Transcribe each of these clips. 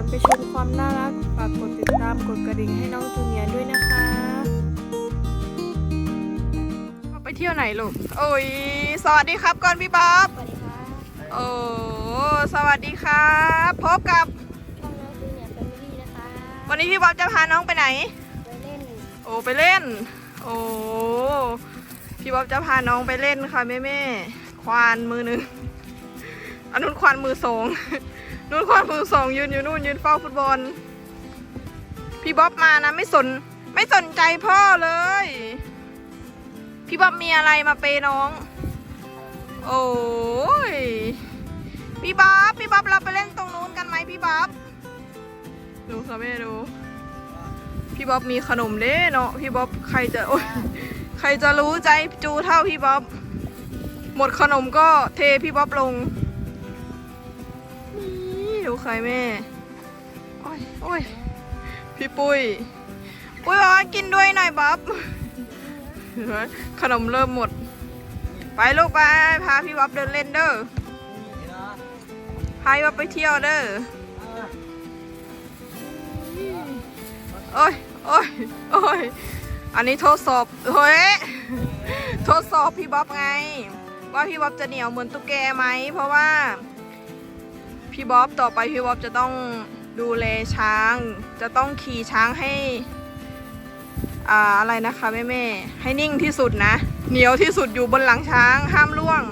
อนไปชมความน่ารักฝากกดติดตามกดกระดิ่งให้น้องจูเนียร์ด้วยนะคะไปเที่ยวไหนลูก โอ้ย สวัสดีครับก่อนพี่บ๊อบสวัสดีครับโอ้สวัสดีครับ พบกับช่องน้องจูเนียร์แฟมิลี่นะคะวันนี้พี่บ๊อบจะพาน้องไปไหน ไปเล่น โอ้ไปเล่น โอ้พี่บ๊อบจะพาน้องไปเล่นค่ะแม่แม่ๆควานมือหนึ่งอันนู้นควานมือสอง นู้นควานมือสองยืนอยู่นู่นยืนเฝ้าฟุตบอล พี่บ๊อบมานะไม่สนไม่สนใจพ่อเลย พี่บ๊อบมีอะไรมาเปยน้อง โอ้ยพี่บ๊อบพี่บ๊อบเราไปเล่นตรงนู้นกันไหมพี่บ๊อบดูค่ะแม่ดู พี่บ๊อบมีขนมเด้เนาะพี่บ๊อบใครจะโอ๊ยใครจะรู้ใจจูเท่าพี่บ๊อบหมดขนมก็เทพี่บ๊อบลง ดูใครแม่ โอ้ยโอ้ยพี่ปุ้ย ปุ้ยบอกว่ากินด้วยหน่อยบ๊อบขนมเริ่มหมด ไปลูกไป พาพี่บ๊อบเดินเล่นเด้อ พาพี่บ๊อบไปเที่ยวเด้อ โอ้ยโอ้ยโอ้ยอันนี้ทดสอบเฮ้ย ทดสอบพี่บ๊อบไง ว่าพี่บ๊อบจะเหนียวเหมือนตุ๊กแกไหม เพราะว่า พี่บ๊อบต่อไปพี่บ๊อบจะต้องดูแลช้าง จะต้องขี่ช้างให้อ่าอะไรนะคะแม่แม่ให้นิ่งที่สุดนะ เหนียวที่สุดอยู่บนหลังช้างห้ามล่วง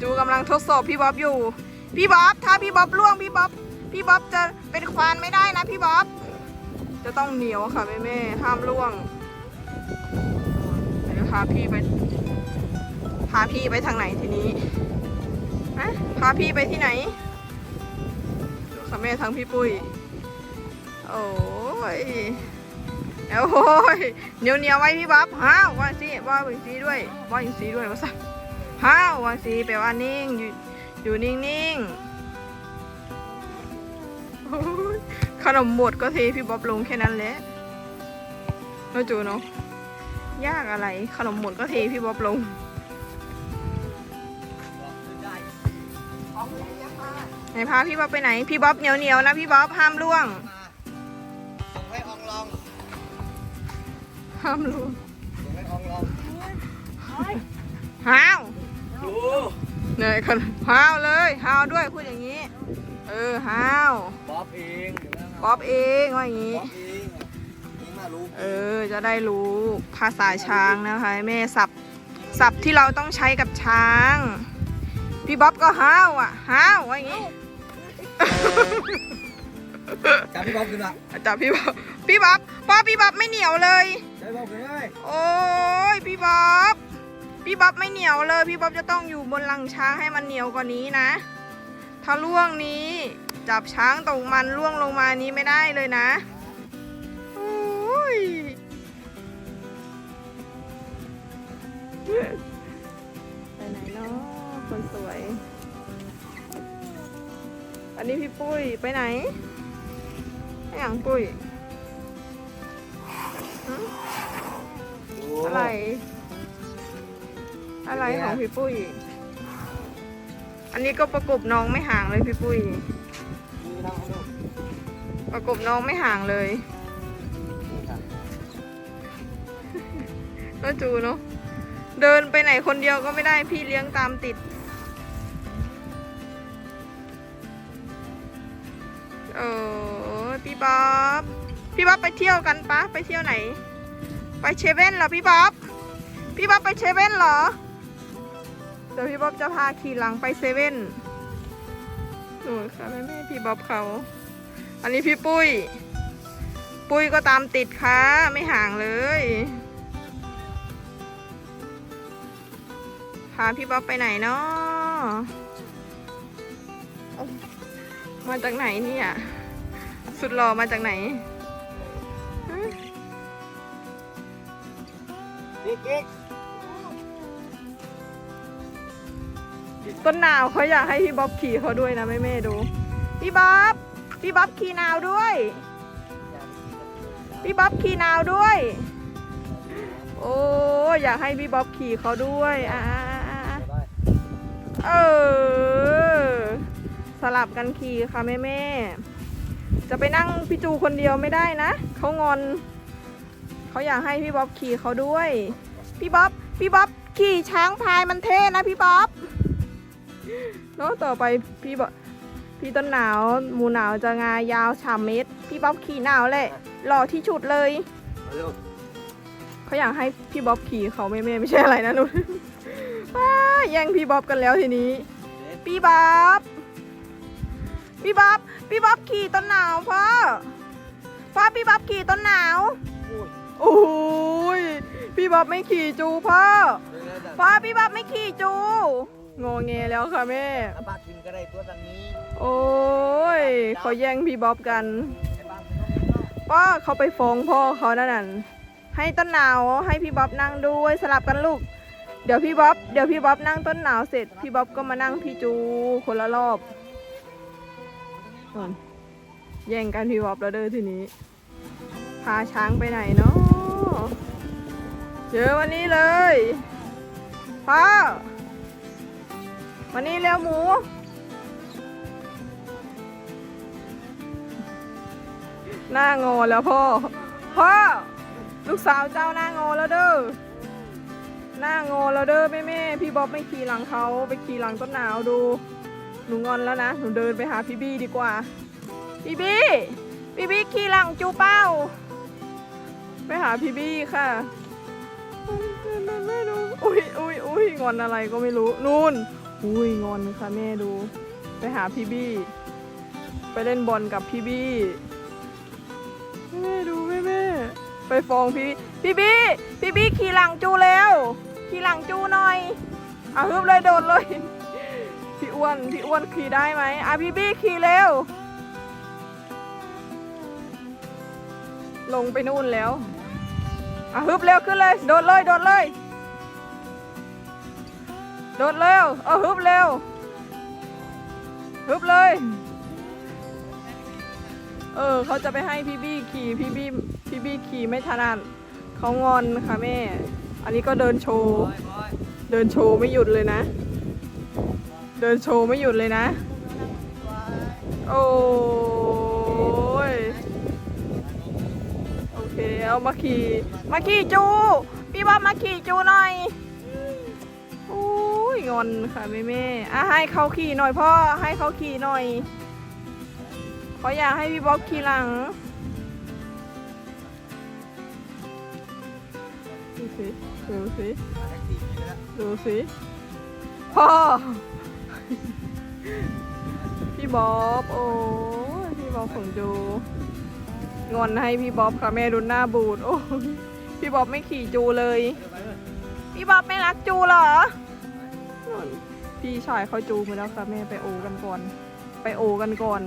จูกำลังทดสอบพี่บ๊อบอยู่ พี่บ๊อบถ้าพี่บ๊อบล่วงพี่บ๊อบพี่บ๊อบจะเป็นควานไม่ได้นะพี่บ๊อบจะต้องเหนียวค่ะแม่แม่ห้ามล่วงเดี๋ยวพาพี่ไปพาพี่ไปทางไหนทีนี้ฮะพาพี่ไปที่ไหน ดูค่ะแม่ทางพี่ปุ้ย โอ้ยโอ้ยเหนียวเหนียวไว้พี่บ๊อบฮ้าวว่าสิว่าอีกสีด้วยว่าอีกสีด้วยว่าซะฮ้าวว่าสีแปลว่านิ่งอยู่อยู่นิ่งๆโอ้ยขนมหมดก็เทพี่บ๊อบลงแค่นั้นแหละเนาจูเนาะยากอะไร ขนมหมดก็เทพี่บ๊อบลง ไหนพาพี่บ๊อบไปไหน พี่บ๊อบเหนียวเหนียวๆนะพี่บ๊อบห้ามล่วง ส่งให้อองลองห้ามล่วงส่งให้อองลองห้าวดูเหนื่อยคนห้าวเลยห้าวด้วยพูดอย่างนี้ เออห้าวบ๊อบเองเดี๋ยวนะบ๊อบเองว่าอย่างนี้ บ๊อบเองนี่มารู้เออ จะได้รู้ภาษาช้างนะคะแม่สับสับที่เราต้องใช้กับช้าง พี่บ๊อบก็ห้าวอะห้าวว่าอย่างนี้จับพี่บ๊อบขึ้นมาจับพี่บ๊อบพี่บ๊อบพ่อพี่บ๊อบไม่เหนียวเลยจับพี่บ๊อบขึ้นเลยโอ้ยพี่บ๊อบพี่บ๊อบไม่เหนียวเลย พี่บ๊อบจะต้องอยู่บนหลังช้างให้มันเหนียวกว่านี้นะ ถ้าล่วงนี้จับช้างตรงมันล่วงลงมานี้ไม่ได้เลยนะโอ้ย วย อันนี้พี่ปุ้ยไปไหนไอ้หยังปุ้ยหึอะไร อะไรของพี่ปุ้ย อันนี้ก็ประกบน้องไม่ห่างเลยพี่ปุ้ยดูทางเขาดูประกบน้องไม่ห่างเลยนี่ครับก็จูเนาะ เดินไปไหนคนเดียวก็ไม่ได้พี่เลี้ยงตามติด เออพี่บ๊อบ พี่บ๊อบไปเที่ยวกันปะไปเที่ยวไหน ไปเชเว่นเหรอพี่บ๊อบ พี่บ๊อบไปเชเว่นเหรอ เดี๋ยวพี่บ๊อบจะพาขี่หลังไปเซเว่นโอ้ยค่ะแม่แม่พี่บ๊อบเขา อันนี้พี่ปุ้ย ปุ้ยก็ตามติดค่ะ ไม่ห่างเลยพาพี่บ๊อบไปไหนเนาะ มาจากไหนเนี่ย สุดหล่อมาจากไหนฮะกิ๊กกิ๊กต้นหนาวเขาอยากให้พี่บ๊อบขี่เขาด้วยนะแม่แม่ๆดู พี่บ๊อบพี่บ๊อบขี่หนาวด้วย พี่บ๊อบขี่หนาวด้วย โอ้อยากให้พี่บ๊อบขี่เขาด้วยอ่าได้เออ สลับกันขี่ค่ะแม่แม่จะไปนั่งพี่จูคนเดียวไม่ได้นะเขางอนเขาอยากให้พี่บ๊อบขี่เขาด้วย พี่บ๊อบพี่บ๊อบขี่ช้างพายมันเท่นะพี่บ๊อบเนาะต่อไปพี่บ๊อบพี่ต้นหนาวหมูหนาวจะงายาวสามเมตร พี่บ๊อบขี่หนาวแหละหล่อที่ชุดเลยเขาอยากให้พี่บ๊อบขี่เขาไม่ไม่ไม่ใช่อะไรนะนุ่นว้าแย่งพี่บ๊อบกันแล้วทีนี้ พี่บ๊อบ พี่บ๊อบพี่บ๊อบขี่ต้นหนาวพ่อพ่อพี่บ๊อบขี่ต้นหนาวอุ้ยโอ้ยพี่บ๊อบไม่ขี่จูพ่อเดี๋ยวๆๆพ่อพี่บ๊อบไม่ขี่จูงอแงแล้วค่ะแม่อาบ้ากินก็ได้ตัวทางนี้ โอ้ยเขาแย่งพี่บ๊อบกันไอ้บ้ากินก็ได้ป้าเขาไปฟ้องพ่อเขานั่นน่ะให้ต้นหนาวให้พี่บ๊อบนั่งด้วยสลับกันลูก เดี๋ยวพี่บ๊อบเดี๋ยวพี่บ๊อบนั่งต้นหนาวเสร็จพี่บ๊อบก็มานั่งพี่จูคนละรอบ นู่นแย่งกันพี่บ๊อบแล้วเด้อทีนี้ พาช้างไปไหนเนาะเจอวันนี้เลยพ่อวันนี้เร็วหมูหน้างอแล้วพ่อ พ่อ ลูกสาวเจ้าหน้างอแล้วเด้อหน้างอแล้วเด้อแม่แม่พี่บ๊อบไม่ขี่หลังเขาไปขี่หลังต้นหนาวดู หนูงอนแล้วนะ หนูเดินไปหาพี่บี้ดีกว่า พี่บี้พี่บี้ขี่หลังจูเป้า ไปหาพี่บี้ค่ะไม่ดูอุ้ยอุ้ยอุ้ยงอนอะไรก็ไม่รู้นู่น อุ้ยงอนค่ะแม่ดู ไปหาพี่บี้ ไปเล่นบอลกับพี่บี้แม่ดูแม่แม่ไปฟ้องพี่พี่บี้พี่บี้ขี่หลังจูแล้วขี่หลังจูหน่อยเอาฮึบเลยโดดเลย พี่อ้วน พี่อ้วนขี่ได้ไหมอะพี่บี้ขี่เร็ว ลงไปนู่นแล้ว อะฮึบเร็วขึ้นเลย โดดเลย โดดเลย โดดเร็ว เออฮึบเร็ว ฮึบเลย เออเขาจะไปให้พี่บี้ขี่ พี่บี้ พี่บี้ขี่ไม่ถนัดเขางอนค่ะแม่ อันนี้ก็เดินโชว์ เดินโชว์ไม่หยุดเลยนะ เดินโชว์ไม่หยุดเลยนะ โอ้ย โอเค เอามาขี่มาขี่จู พี่บ๊อบมาขี่จูหน่อยโอ้ยงอนค่ะแม่แม่อะให้เขาขี่หน่อยพ่อ ให้เขาขี่หน่อยเขาอยากให้พี่บ๊อบขี่หลังดูสิ ดูสิ ดูสิ พ่อ พี่บ๊อบ โอ้พี่บ๊อบของจูงอนให้พี่บ๊อบค่ะแม่ดูหน้าบูด โอ้พี่บ๊อบไม่ขี่จูเลยเดี๋ยวไปเลย พี่บ๊อบไม่รักจูเหรอ พี่ชายเขาจูมาแล้วค่ะแม่ไปโอกันก่อน ไปโอกันก่อน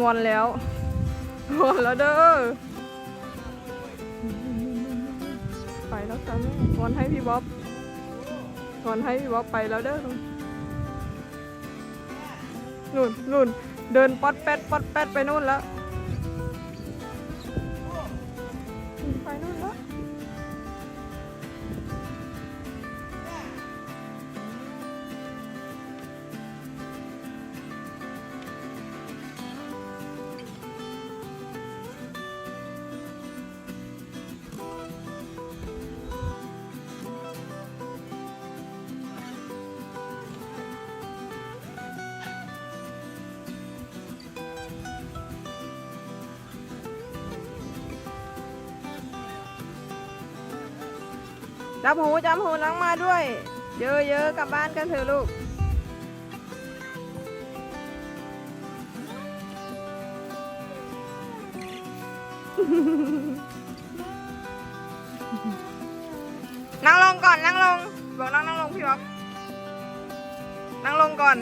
งอนแล้ว งอนแล้วเด้อ ไปแล้วค่ะแม่งอนให้พี่บ๊อบ งอนให้พี่บ๊อบไปแล้วเด้อนุ่นนุ่นเดินปัดแป๊ดปัดแป๊ดไปนู่นแล้ว จับหูจับหูน้องมาด้วย เยอะๆกลับบ้านกันเถอะลูกนั่งลงก่อนนั่งลงบอกนั่งนั่งลงพี่บ๊อบนั่งลงก่อน